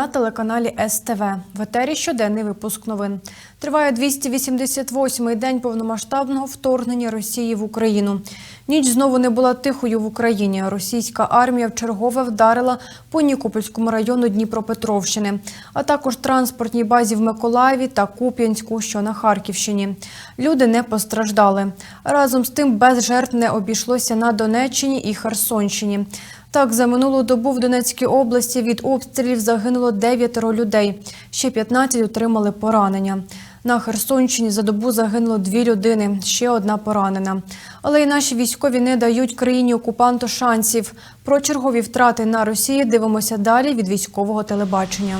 На телеканалі СТВ. В етері щоденний випуск новин. Триває 288-й день повномасштабного вторгнення Росії в Україну. Ніч знову не була тихою в Україні. Російська армія вчергове вдарила по Нікопольському району Дніпропетровщини, а також транспортній базі в Миколаєві та Куп'янську, що на Харківщині. Люди не постраждали. Разом з тим без жертв не обійшлося на Донеччині і Херсонщині. Так, за минулу добу в Донецькій області від обстрілів загинуло дев'ятеро людей. Ще 15 отримали поранення. На Херсонщині за добу загинуло дві людини, ще одна поранена. Але й наші військові не дають країні окупанту шансів. Про чергові втрати на Росії дивимося далі від військового телебачення.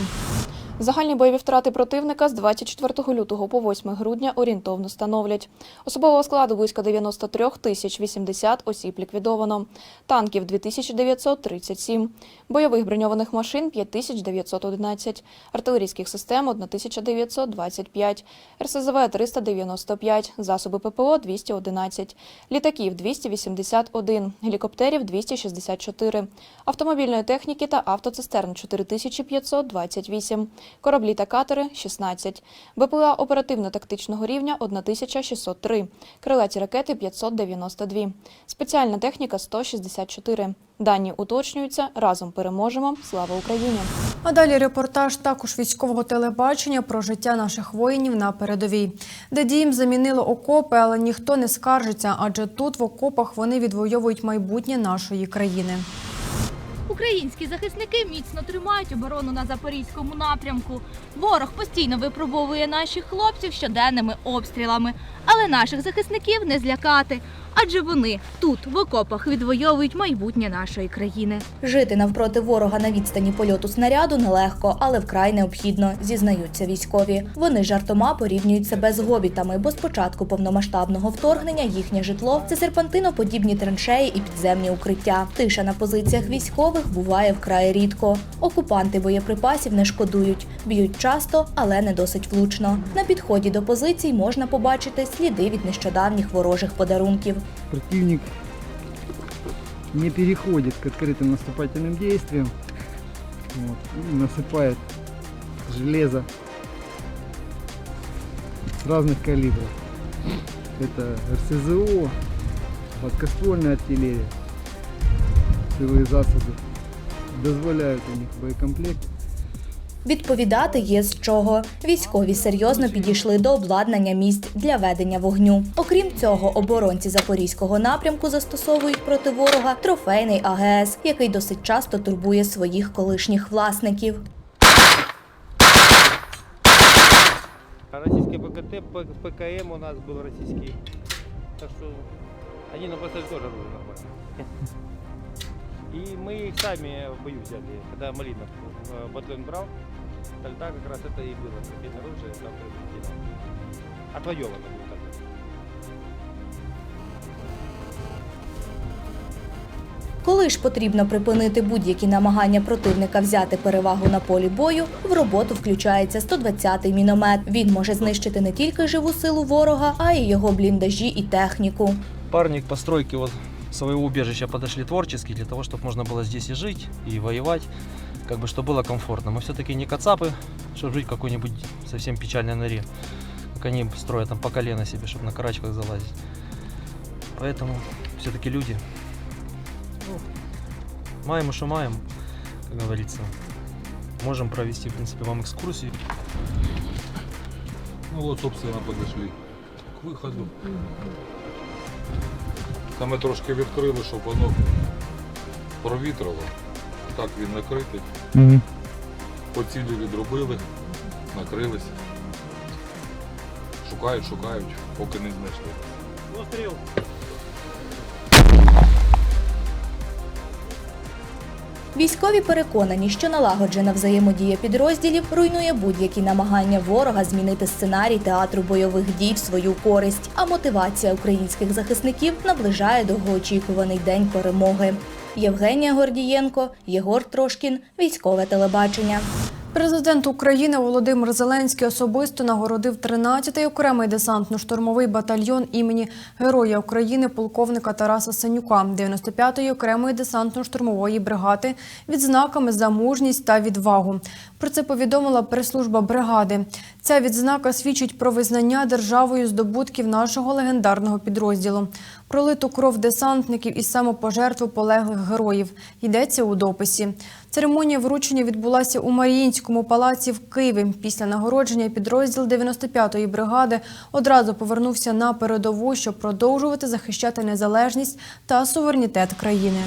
Загальні бойові втрати противника з 24 лютого по 8 грудня орієнтовно становлять. Особового складу близько 93 тисяч 80 осіб ліквідовано, танків 2937, бойових броньованих машин 5911, артилерійських систем 1925, РСЗВ 395, засоби ППО 211, літаків 281, гелікоптерів 264, автомобільної техніки та автоцистерн 4528, кораблі та катери 16, БПЛА оперативно-тактичного рівня 1603, крилаті ракети 592, спеціальна техніка 164. Дані уточнюються. Разом переможемо. Слава Україні! А далі репортаж також військового телебачення про життя наших воїнів на передовій, де дієм замінило окопи, але ніхто не скаржиться, адже тут в окопах вони відвоюють майбутнє нашої країни. Українські захисники міцно тримають оборону на запорізькому напрямку. Ворог постійно випробовує наших хлопців щоденними обстрілами, але наших захисників не злякати, адже вони тут, в окопах, відвоюють майбутнє нашої країни. Жити навпроти ворога на відстані польоту снаряду нелегко, але вкрай необхідно, зізнаються військові. Вони жартома порівнюють себе з гобітами, бо з початку повномасштабного вторгнення їхнє житло це серпантиноподібні траншеї і підземні укриття. Тиша на позиціях військових буває вкрай рідко. Окупанти боєприпасів не шкодують, б'ють часто, але не досить влучно. На підході до позицій можна побачити сліди від нещодавніх ворожих подарунків. Противник не переходит к открытым наступательным действиям. Вот, и насыпает железо разных калибров. Это РСЗО, подкоствольная артиллерия, силовые засоби. Дозволяют у них боекомплект. Відповідати є з чого. Військові серйозно підійшли до обладнання місць для ведення вогню. Окрім цього, оборонці запорізького напрямку застосовують проти ворога трофейний АГС, який досить часто турбує своїх колишніх власників. Российский ПКТ, ПКМ у нас был российский. Так что они нам поставили тоже оружие нормально. И мы их сами в бою взяли, когда Малинов э, батальон брал. Тогда как раз это и было трофейное оружие, там приобретено. Отвоевано было так. Коли ж потрібно припинити будь-які намагання противника взяти перевагу на полі бою, в роботу включається 120-й міномет. Він може знищити не тільки живу силу ворога, а й його бліндажі і техніку. Парни к постройке вот своего убежища подошли творчески для того, чтобы можно было здесь и жить, и воевать, как бы чтобы было комфортно. Мы все-таки не кацапы, чтобы жить в какой-нибудь совсем печальной норе, как они строят там по колено себе, чтобы на карачках залазить. Поэтому все-таки люди. Ну, маем и что маем, как говорится. Можем провести, в принципе, вам экскурсию. Ну вот, собственно, подошли к виходу. Там ми трошки відкрили, щоб воно провітрило. Так він накритий. По цілі відробили, накрилися. Шукають, шукають, поки не знайшли. Ну, Військові переконані, що налагоджена взаємодія підрозділів руйнує будь-які намагання ворога змінити сценарій театру бойових дій в свою користь. А мотивація українських захисників наближає довгоочікуваний день перемоги. Євгенія Гордієнко, Єгор Трошкін, військове телебачення. Президент України Володимир Зеленський особисто нагородив 13-й окремий десантно-штурмовий батальйон імені Героя України полковника Тараса Сенюка 95-ї окремої десантно-штурмової бригади відзнаками за мужність та відвагу. Про це повідомила прес-служба бригади. Ця відзнака свідчить про визнання державою здобутків нашого легендарного підрозділу, пролиту кров десантників і самопожертву полеглих героїв. Йдеться у дописі. Церемонія вручення відбулася у Маріїнському палаці в Києві. Після нагородження підрозділ 95-ї бригади одразу повернувся на передову, щоб продовжувати захищати незалежність та суверенітет країни.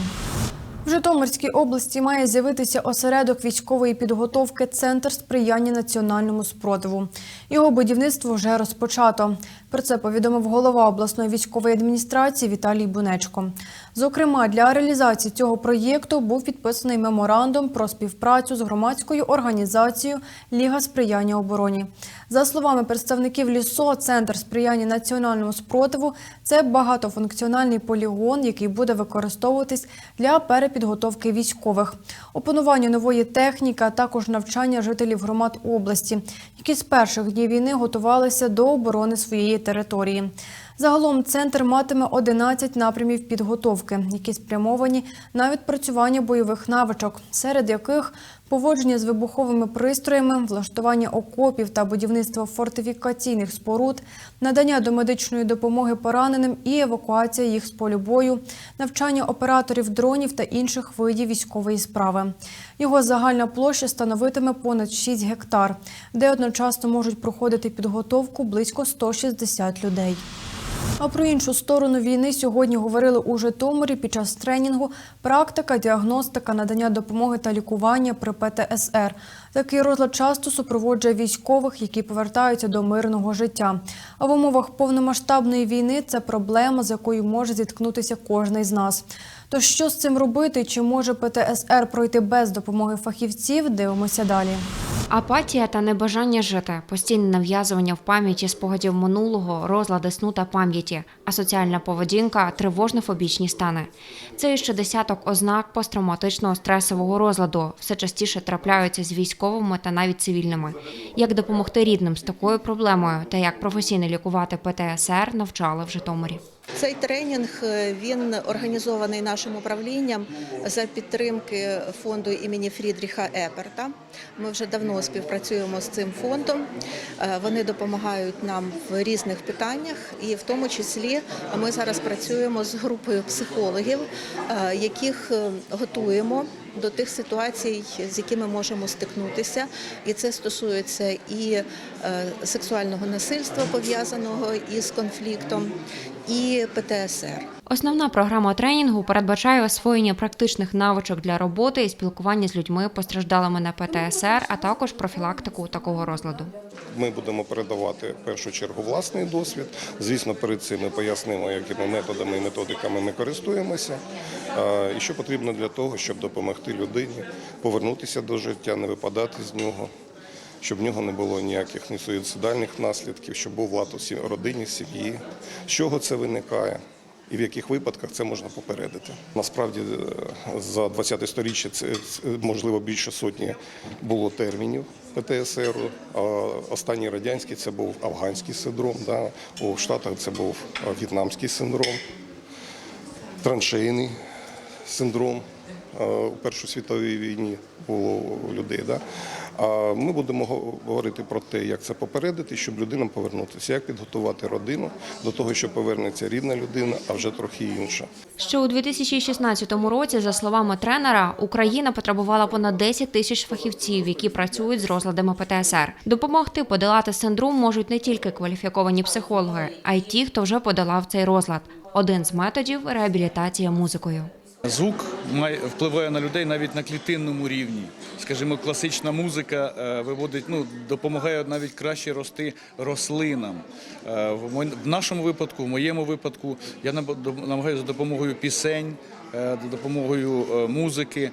В Житомирській області має з'явитися осередок військової підготовки Центр сприяння національному спротиву. Його будівництво вже розпочато. Про це повідомив голова обласної військової адміністрації Віталій Бунечко. Зокрема, для реалізації цього проєкту був підписаний меморандум про співпрацю з громадською організацією Ліга сприяння обороні. За словами представників ЛІСО, центр сприяння національному спротиву це багатофункціональний полігон, який буде використовуватись для перепідготовки військових, опанування нової техніки, а також навчання жителів громад області, які з перших днів війни готувалися до оборони своєї території. Загалом центр матиме 11 напрямів підготовки, які спрямовані на відпрацювання бойових навичок, серед яких поводження з вибуховими пристроями, влаштування окопів та будівництво фортифікаційних споруд, надання домедичної допомоги пораненим і евакуація їх з полю бою, навчання операторів дронів та інших видів військової справи. Його загальна площа становитиме понад 6 гектар, де одночасно можуть проходити підготовку близько 160 людей. А про іншу сторону війни сьогодні говорили у Житомирі під час тренінгу практика, діагностика, надання допомоги та лікування при ПТСР. Такий розлад часто супроводжує військових, які повертаються до мирного життя. А в умовах повномасштабної війни це проблема, з якою може зіткнутися кожен із нас. То що з цим робити? Чи може ПТСР пройти без допомоги фахівців? Дивимося далі. Апатія та небажання жити, постійне нав'язування в пам'яті спогадів минулого, розлади сну та пам'яті, асоціальна поведінка, тривожно-фобічні стани. Це ще десяток ознак посттравматичного стресового розладу. Все частіше трапляються з військовими та навіть цивільними. Як допомогти рідним з такою проблемою та як професійно лікувати ПТСР, навчали в Житомирі. Цей тренінг е, він організований нашим управлінням за підтримки фонду імені Фрідріха Еперта. Ми вже давно співпрацюємо з цим фондом. Е, Вони допомагають нам в різних питаннях, і в тому числі ми зараз працюємо з групою психологів, е, яких готуємо до тих ситуацій, з якими можемо стикнутися, і це стосується і е, сексуального насильства пов'язаного із конфліктом, і ПТСР. Основна програма тренінгу передбачає освоєння практичних навичок для роботи і спілкування з людьми, постраждалими на ПТСР, а також профілактику такого розладу. Ми будемо передавати в першу чергу власний досвід. Звісно, перед цим ми пояснимо, якими методами і методиками ми користуємося, і що потрібно для того, щоб допомогти людині повернутися до життя, не випадати з нього, щоб в нього не було ніяких ні суїцидальних наслідків, щоб був лад у родині, сім'ї. З чого це виникає? І в яких випадках це можна попередити? Насправді е, за 20 сторіччя це можливо більше сотні було термінів ПТСР. А Останній радянський це був афганський синдром. Да? У Штатах це був е, в'єтнамський синдром, траншейний синдром. е, У Першій світовій війні було у людей. Да? А ми будемо го- говорити про те, як це попередити, щоб людинам повернутися, як підготувати родину до того, що повернеться рідна людина, а вже трохи інша. Ще у 2016 році, за словами тренера, Україна потребувала понад 10 тисяч фахівців, які працюють з розладами ПТСР. Допомогти подолати синдром можуть не тільки кваліфіковані психологи, а й ті, хто вже подолав цей розлад. Один з методів реабілітація музикою. Звук впливає на людей навіть на клітинному рівні. Скажімо, класична музика е, виводить, ну допомагає навіть краще рости рослинам. Е, В нашому випадку, в моєму випадку, я намагаюся за допомогою пісень е, за допомогою музики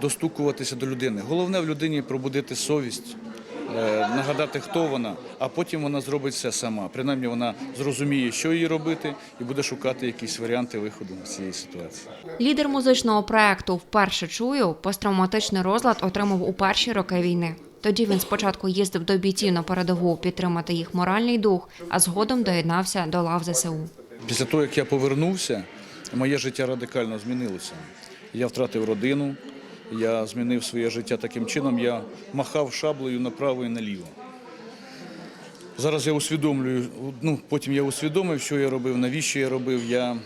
достукуватися до людини. Головне в людині пробудити совість. Е, Нагадати, хто вона, а потім вона зробить все сама. Принаймні вона зрозуміє, що їй робити, і буде шукати якісь варіанти виходу з цієї ситуації. Лідер музичного проекту Вперше чую посттравматичний розлад отримав у перші роки війни. Тоді він спочатку їздив до бійців на передову підтримати їх моральний дух, а згодом доєднався до лав ЗСУ. Після того, як я повернувся, моє життя радикально змінилося. Я втратив родину, я змінив своє життя таким чином, я махав шаблею направо і наліво. Зараз я усвідомлюю, ну потім я усвідомив, що я робив, навіщо я робив. Я,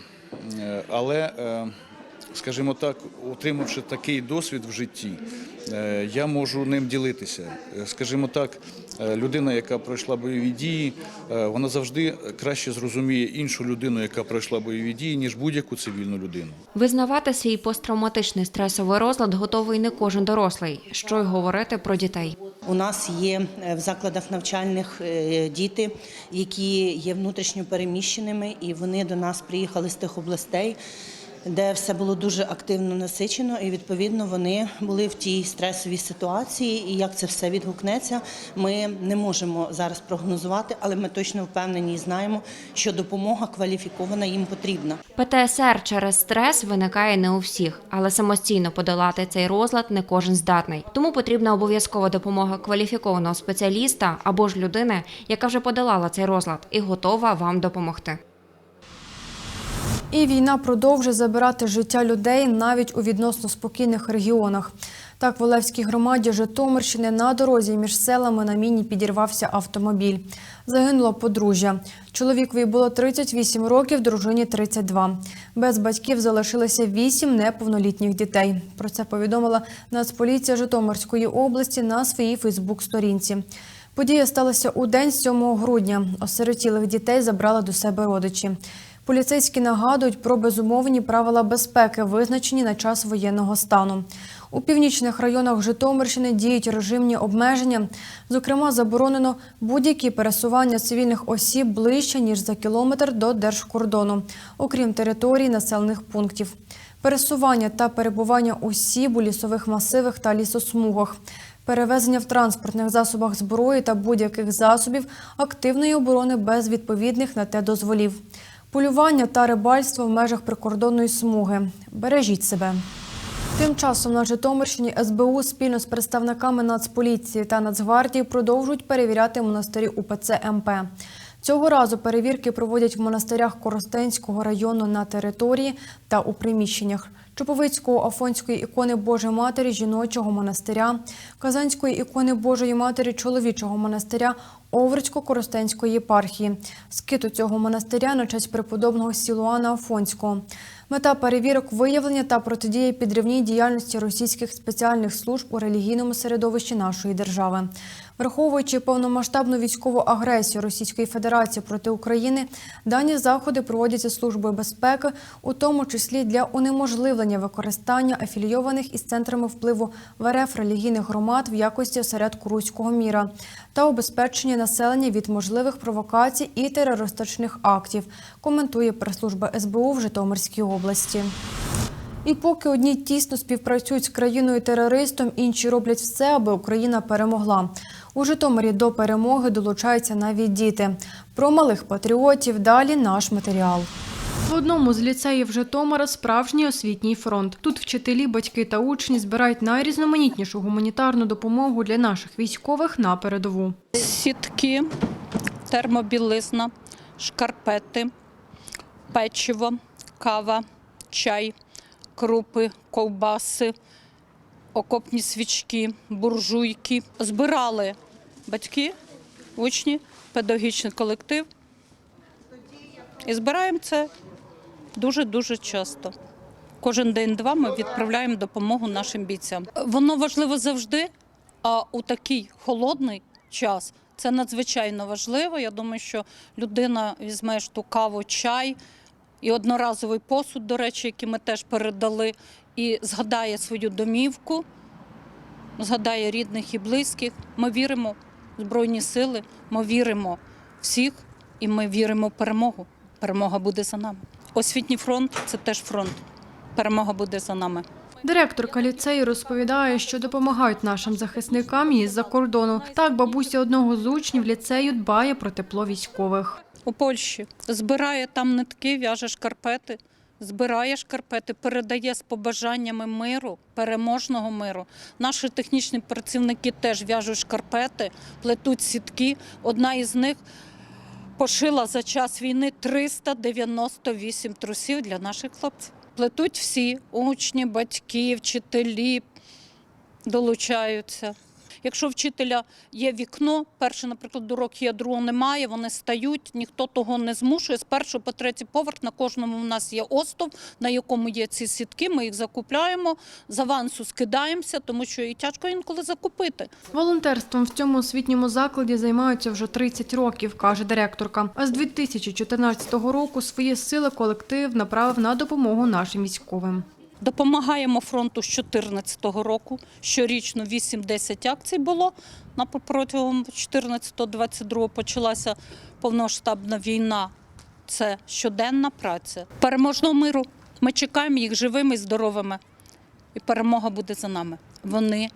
е, але, е, скажімо так, отримавши такий досвід в житті, е, я можу ним ділитися. Е, Скажімо так, е, людина, яка пройшла бойові дії, вона завжди краще зрозуміє іншу людину, яка пройшла бойові дії, ніж будь-яку цивільну людину. Визнавати свій посттравматичний стресовий розлад готовий не кожен дорослий. Що й говорити про дітей. У нас є в закладах навчальних діти, які є внутрішньо переміщеними, і вони до нас приїхали з тих областей, де все було дуже активно насичено, і відповідно вони були в тій стресовій ситуації. І як це все відгукнеться, ми не можемо зараз прогнозувати, але ми точно впевнені і знаємо, що допомога кваліфікована їм потрібна. ПТСР через стрес виникає не у всіх, але самостійно подолати цей розлад не кожен здатний. Тому потрібна обов'язкова допомога кваліфікованого спеціаліста або ж людини, яка вже подолала цей розлад і готова вам допомогти. І війна продовжує забирати життя людей навіть у відносно спокійних регіонах. Так, в Олевській громаді Житомирщини на дорозі між селами на міні підірвався автомобіль. Загинуло подружжя. Чоловікові було 38 років, дружині 32. Без батьків залишилося 8 неповнолітніх дітей. Про це повідомила Нацполіція Житомирської області на своїй Фейсбук-сторінці. Подія сталася у день 7 грудня. Осиротілих дітей забрали до себе родичі. Поліцейські нагадують про безумовні правила безпеки, визначені на час воєнного стану. У північних районах Житомирщини діють режимні обмеження. Зокрема, заборонено будь-які пересування цивільних осіб ближче ніж за кілометр до держкордону, окрім територій населених пунктів. Пересування та перебування осіб у лісових масивах та лісосмугах. Перевезення в транспортних засобах зброї та будь-яких засобів активної оборони без відповідних на те дозволів. Полювання та рибальство в межах прикордонної смуги. Бережіть себе. Тим часом на Житомирщині СБУ спільно з представниками Нацполіції та Нацгвардії продовжують перевіряти монастирі УПЦ МП. Цього разу перевірки проводять в монастирях Коростенського району на території та у приміщеннях Чоповицького Афонської ікони Божої Матері жіночого монастиря, Казанської ікони Божої Матері чоловічого монастиря Оврицько-Коростенської єпархії, скиту цього монастиря на честь преподобного Сілуана Афонського. Мета перевірок виявлення та протидії підривній діяльності російських спеціальних служб у релігійному середовищі нашої держави. Враховуючи повномасштабну військову агресію Російської Федерації проти України, дані заходи проводяться службою безпеки, у тому числі для унеможливлення використання афілійованих із центрами впливу в РФ релігійних громад в якості осередку руського міра та убезпечення населення від можливих провокацій і терористичних актів. Коментує прес-служба СБУ в Житомирській області. І поки одні тісно співпрацюють з країною-терористом, інші роблять все, аби Україна перемогла. У Житомирі до перемоги долучаються навіть діти. Про малих патріотів далі наш матеріал. В одному з ліцеїв Житомира справжній освітній фронт. Тут вчителі, батьки та учні збирають найрізноманітнішу гуманітарну допомогу для наших військових на передову. Сітки, термобілизна, шкарпети, печиво, кава, чай, крупи, ковбаси, окопні свічки, буржуйки. Збирали батьки, учні, педагогічний колектив. І збираємо це дуже-дуже часто. Кожен день-два ми відправляємо допомогу нашим бійцям. Воно важливо завжди, а у такий холодний час це надзвичайно важливо. Я думаю, що людина візьме ж ту каву, чай і одноразовий посуд, до речі, який ми теж передали, і згадає свою домівку, згадає рідних і близьких. Ми віримо в Збройні сили, ми віримо всіх і ми віримо в перемогу. Перемога буде за нами. Освітній фронт це теж фронт. Перемога буде за нами. Директорка ліцею розповідає, що допомагають нашим захисникам із-за кордону. Так, бабуся одного з учнів ліцею дбає про тепло військових. У Польщі. Збирає там нитки, в'яже шкарпети, збирає шкарпети, передає з побажаннями миру, переможного миру. Наші технічні працівники теж в'яжуть шкарпети, плетуть сітки. Одна із них пошила за час війни 398 трусів для наших хлопців. Плетуть всі учні, батьки, вчителі долучаються. Якщо вчителя є вікно, перший, наприклад, урок є, другого немає, вони стають, ніхто того не змушує. З першого по третій поверх на кожному в нас є остов, на якому є ці сітки. Ми їх закупляємо, з авансу скидаємося, тому що і тяжко інколи закупити. Волонтерством в цьому освітньому закладі займаються вже 30 років, каже директорка. А з 2014 року свої сили колектив направив на допомогу нашим військовим. Допомагаємо фронту з 2014 року. Щорічно 8-10 акцій було. На протягом 14-22 почалася повномасштабна війна. Це щоденна праця. Переможного миру. Ми чекаємо їх живими і здоровими. І перемога буде за нами. Вони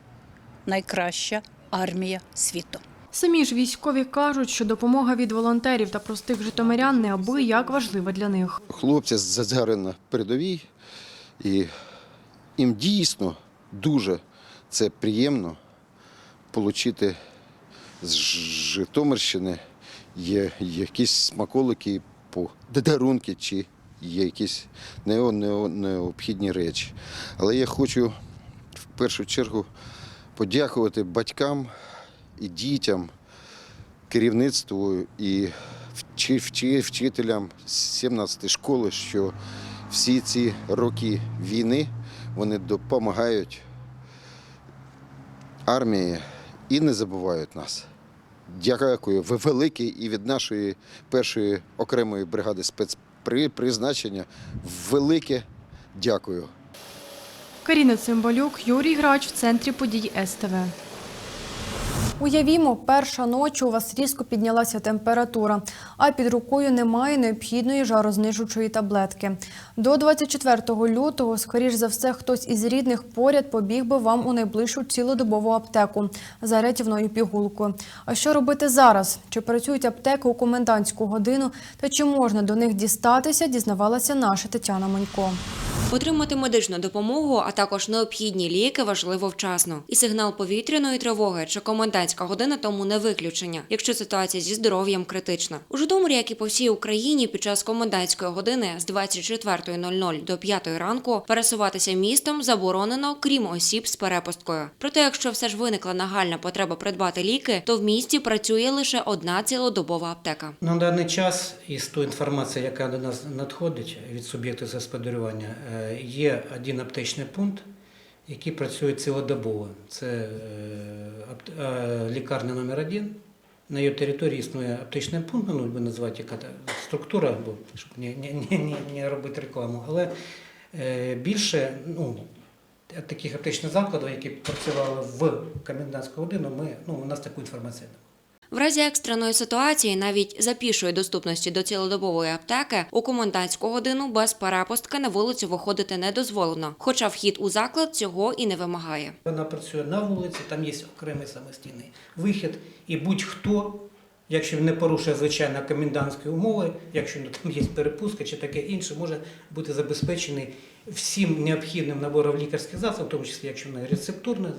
найкраща армія світу. Самі ж військові кажуть, що допомога від волонтерів та простих житомирян неабияк важлива для них. хлопці зараз на передовій, і їм дійсно дуже це приємно отримати з Житомирщини є якісь смаколики по дарунки чи є якісь нео- нео- необхідні речі. Але я хочу в першу чергу подякувати батькам і дітям, керівництву і вчи, вчи, вчителям 17 школи, що всі ці роки війни вони допомагають армії і не забувають нас. Дякую ви велике і від нашої першої окремої бригади спецпризначення велике дякую. Каріна Цимбалюк, Юрій Грач в центрі подій СТВ. Уявімо, перша ночі у вас різко піднялася температура, а під рукою немає необхідної жарознижучої таблетки. До 24 лютого, скоріш за все, хтось із рідних поряд побіг би вам у найближчу цілодобову аптеку за рятівною пігулкою. А що робити зараз? Чи працюють аптеки у комендантську годину та чи можна до них дістатися, дізнавалася наша Тетяна Манько. Отримати медичну допомогу, а також необхідні ліки важливо вчасно. І сигнал повітряної тривоги чи комендантська година тому не виключення, якщо ситуація зі здоров'ям критична. У Житомирі, як і по всій Україні, під час комендантської години з 24.00 до 5 ранку пересуватися містом заборонено, крім осіб з перепусткою. Проте, якщо все ж виникла нагальна потреба придбати ліки, то в місті працює лише одна цілодобова аптека. На даний час із тої інформації, яка до нас надходить від суб'єктів господарювання, е, є один аптечний пункт, який працюють цілодобово. Це е, е, лікарня номер 1 На її території існує аптечний пункт, ну ви називаєте яка структура, бо щоб не, не, не, не, робити рекламу. Але е, більше ну, таких аптечних закладів, які працювали в комендантську годину, ми, ну, у нас таку інформацію. В разі екстреної ситуації, навіть за пішої доступності до цілодобової аптеки, у комендантську годину без перепустки на вулицю виходити не дозволено, хоча вхід у заклад цього і не вимагає. Вона працює на вулиці, там є окремий самостійний вихід, і будь-хто, якщо не порушує звичайно комендантські умови, якщо ну, там є перепустка чи таке інше, може бути забезпечений всім необхідним набором лікарських засобів, в тому числі, якщо вона рецептурна,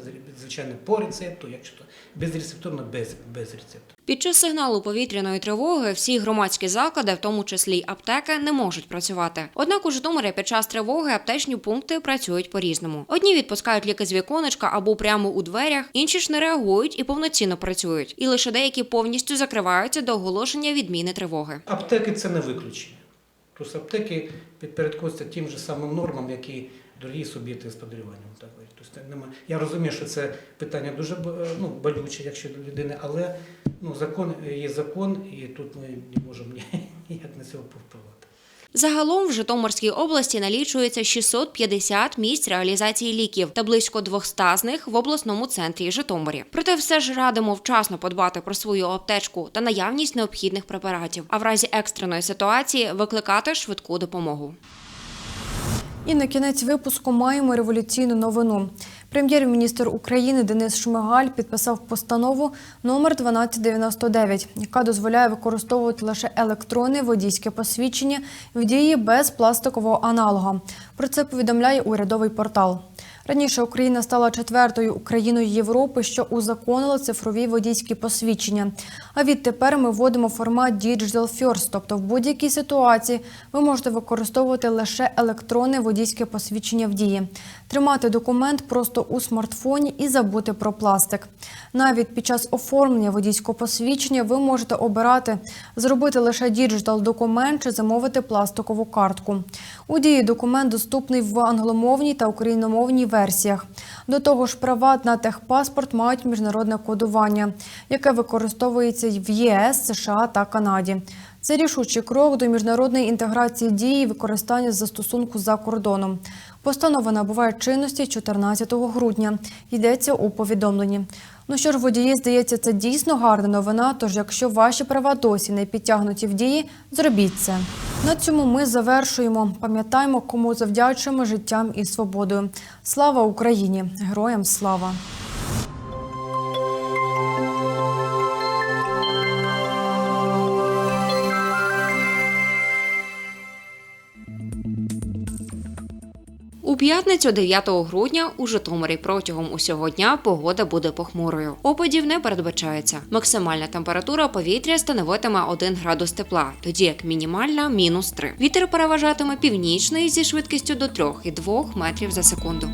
звичайно, по рецепту, якщо то безрецептурна, без, без рецепту. Під час сигналу повітряної тривоги всі громадські заклади, в тому числі й аптеки, не можуть працювати. Однак у Житомирі під час тривоги аптечні пункти працюють по-різному. Одні відпускають ліки з віконечка або прямо у дверях, інші ж не реагують і повноцінно працюють. І лише деякі повністю закриваються до оголошення відміни тривоги. Аптеки це не виключення. Тобто аптеки підпорядковуються тим же самим нормам, які дорогі суб'єкти господарювання. Тобто. Я розумію, що це питання дуже ну, болюче, якщо до людини, але ну, закон є закон, і тут ми не можемо ніяк на цього повпливати. Загалом в Житомирській області налічується 650 місць реалізації ліків та близько 200 з них в обласному центрі Житомирі. Проте все ж радимо вчасно подбати про свою аптечку та наявність необхідних препаратів, а в разі екстреної ситуації викликати швидку допомогу. І на кінець випуску маємо революційну новину. Прем'єр-міністр України Денис Шмигаль підписав постанову номер 1299, яка дозволяє використовувати лише електронне водійське посвідчення в дії без пластикового аналога. Про це повідомляє урядовий портал. Раніше Україна стала четвертою Україною Європи, що узаконила цифрові водійські посвідчення. А відтепер ми вводимо формат Digital First, тобто в будь-якій ситуації ви можете використовувати лише електронне водійське посвідчення в дії, тримати документ просто у смартфоні і забути про пластик. Навіть під час оформлення водійського посвідчення ви можете обирати зробити лише діджитал документ чи замовити пластикову картку. У дії документ доступний в англомовній та україномовній версіях. До того ж, права на техпаспорт мають міжнародне кодування, яке використовується в ЄС, США та Канаді. Це рішучий крок до міжнародної інтеграції дії використання застосунку за кордоном. Постанова набуває чинності 14 грудня. Йдеться у повідомленні. Ну що ж, водії, здається, це дійсно гарна новина. Тож, якщо ваші права досі не підтягнуті в дії, зробіть це. На цьому ми завершуємо. Пам'ятаємо, кому завдячуємо життям і свободою. Слава Україні! Героям слава! У п'ятницю 9 грудня у Житомирі протягом усього дня погода буде похмурою. Опадів не передбачається. Максимальна температура повітря становитиме 1 градус тепла, тоді як мінімальна мінус 3. Вітер переважатиме північний зі швидкістю до 3,2 метрів за секунду.